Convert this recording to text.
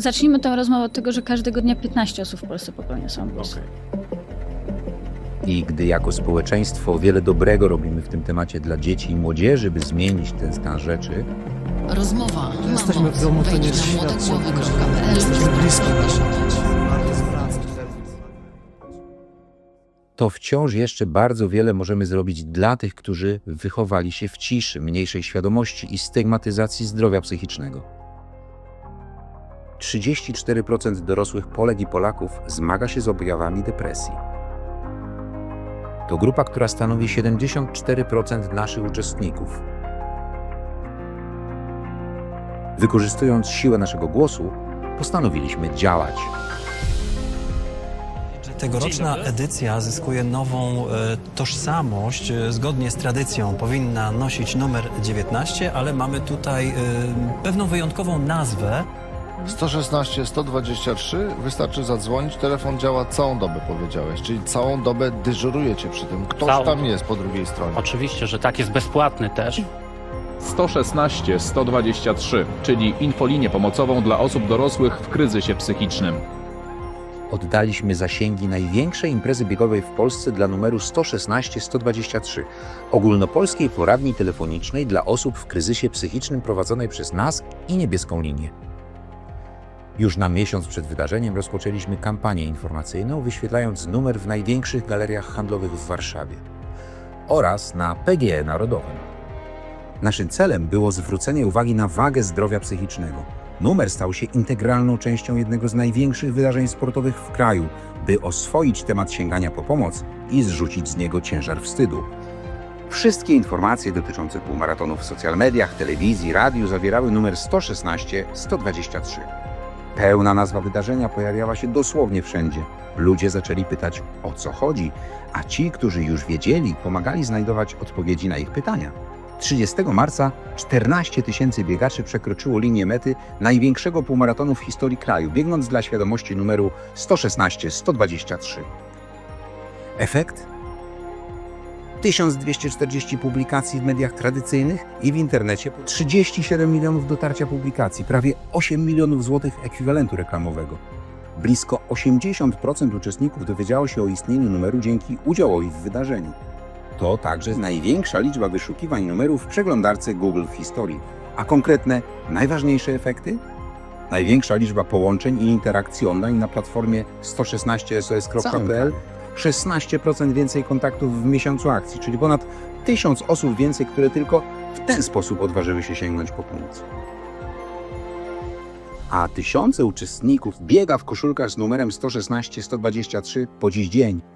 zacznijmy tę rozmowę od tego, że każdego dnia 15 osób w Polsce popełnia samobójstwo. I gdy jako społeczeństwo wiele dobrego robimy w tym temacie dla dzieci i młodzieży, by zmienić ten stan rzeczy, Rozmowa Jesteśmy w domu, to nie Jesteśmy blisko. To wciąż jeszcze bardzo wiele możemy zrobić dla tych, którzy wychowali się w ciszy, mniejszej świadomości i stygmatyzacji zdrowia psychicznego. 34% dorosłych Polek i Polaków zmaga się z objawami depresji. To grupa, która stanowi 74% naszych uczestników. Wykorzystując siłę naszego głosu, postanowiliśmy działać. Tegoroczna edycja zyskuje nową e, tożsamość. E, Zgodnie z tradycją powinna nosić numer 19, ale mamy tutaj e, pewną wyjątkową nazwę. 116 123 wystarczy zadzwonić, telefon działa całą dobę, powiedziałeś, czyli całą dobę dyżurujecie przy tym. Ktoś Całą. tam jest po drugiej stronie. Oczywiście, że tak, jest bezpłatny też. 116 123, czyli infolinię pomocową dla osób dorosłych w kryzysie psychicznym. Oddaliśmy zasięgi największej imprezy biegowej w Polsce dla numeru 116-123, ogólnopolskiej poradni telefonicznej dla osób w kryzysie psychicznym prowadzonej przez nas i Niebieską Linię. Już na miesiąc przed wydarzeniem rozpoczęliśmy kampanię informacyjną, wyświetlając numer w największych galeriach handlowych w Warszawie oraz na PGE Narodowym. Naszym celem było zwrócenie uwagi na wagę zdrowia psychicznego. Numer stał się integralną częścią jednego z największych wydarzeń sportowych w kraju, by oswoić temat sięgania po pomoc i zrzucić z niego ciężar wstydu. Wszystkie informacje dotyczące półmaratonów w social mediach, telewizji, radiu zawierały numer 116-123. Pełna nazwa wydarzenia pojawiała się dosłownie wszędzie. Ludzie zaczęli pytać o co chodzi, a ci, którzy już wiedzieli, pomagali znajdować odpowiedzi na ich pytania. 30 marca 14 tysięcy biegaczy przekroczyło linię mety największego półmaratonu w historii kraju, biegnąc dla świadomości numeru 116-123. Efekt? 1240 publikacji w mediach tradycyjnych i w internecie, 37 milionów dotarcia publikacji, prawie 8 milionów złotych ekwiwalentu reklamowego. Blisko 80% uczestników dowiedziało się o istnieniu numeru dzięki udziałowi w wydarzeniu. To także największa liczba wyszukiwań numerów w przeglądarce Google w historii. A konkretne, najważniejsze efekty? Największa liczba połączeń i interakcji online na platformie 116sos.pl, 16% więcej kontaktów w miesiącu akcji, czyli ponad 1000 osób więcej, które tylko w ten sposób odważyły się sięgnąć po pomoc. A tysiące uczestników biega w koszulkach z numerem 116-123 po dziś dzień –